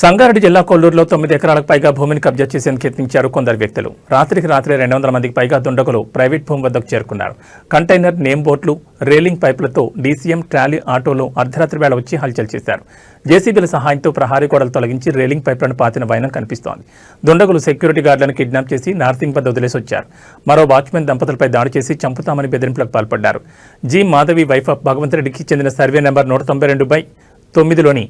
సంగారెడ్డి జిల్లా కొల్లూరులో తొమ్మిది ఎకరాలకు పైగా భూమిని కబ్జా చేసేందుకు యత్నించారు కొందరు వ్యక్తులు. రాత్రికి రాత్రి రెండు వందల మందికి పైగా దుండగులు ప్రైవేట్ భూమి వద్దకు చేరుకున్నారు. కంటైనర్ నేమ్ బోట్లు రేలింగ్ పైపులతో డీసీఎం ట్రాలీ ఆటోలు అర్ధరాత్రి వేళ వచ్చి హల్చల్ చేశారు. జేసీబీల సహాయంతో ప్రహారీ గోడలు తొలగించి రేలింగ్ పైపులను పాతిన వైనం కనిపిస్తోంది. దుండగులు సెక్యూరిటీ గార్డులను కిడ్నాప్ చేసి నార్సింగ్ వద్ద వదిలేసి వచ్చారు మరో వాచ్మెన్ దంపతులపై దాడి చేసి చంపుతామని బెదిరింపులకు పాల్పడ్డారు. జి మాధవి వైఫ్ ఆఫ్ భగవంతరెడ్డికి చెందిన సర్వే నెంబర్ నూట తొంభై రెండు బై తొమ్మిదిలోని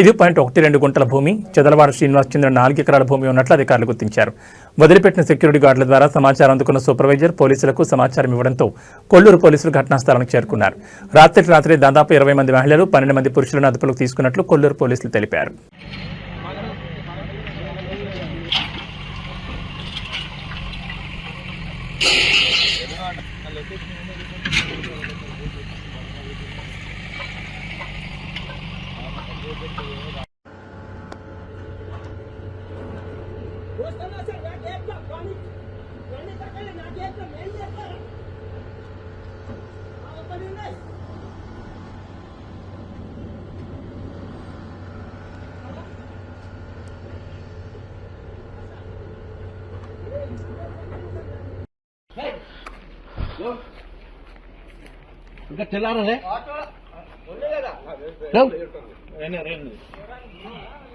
ఐదు పాయింట్ ఒకటి రెండు గుంటల భూమి చదలవాడ శ్రీనివాస్ చెందిన నాలుగు ఎకరాల భూమి ఉన్నట్లు అధికారులు గుర్తించారు. వదిలిపెట్టిన సెక్యూరిటీ గార్డుల ద్వారా సమాచారం అందుకున్న సూపర్వైజర్ పోలీసులకు సమాచారం ఇవ్వడంతో కొల్లూరు పోలీసులు ఘటనా స్థలానికి చేరుకున్నారు. రాత్రికి రాత్రి దాదాపు ఇరవై మంది మహిళలు పన్నెండు మంది పురుషులను అదుపులోకి తీసుకున్నట్లు కొల్లూరు పోలీసులు తెలిపారు. వస్తున్నా సార్ నా చేస్తాం కానీ రెండు తగ్గలే నా చేస్తాం ఏం చేస్తారు ఆ పని ఉన్నాయి ఇంకా తెల్లారలే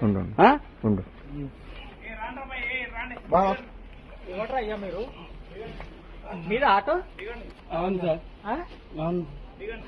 ఉండు ఆ? ఉండు ఎవట్రయ్యా మీరు? మీద ఆటో? అవును సార్. ఆ? అవును.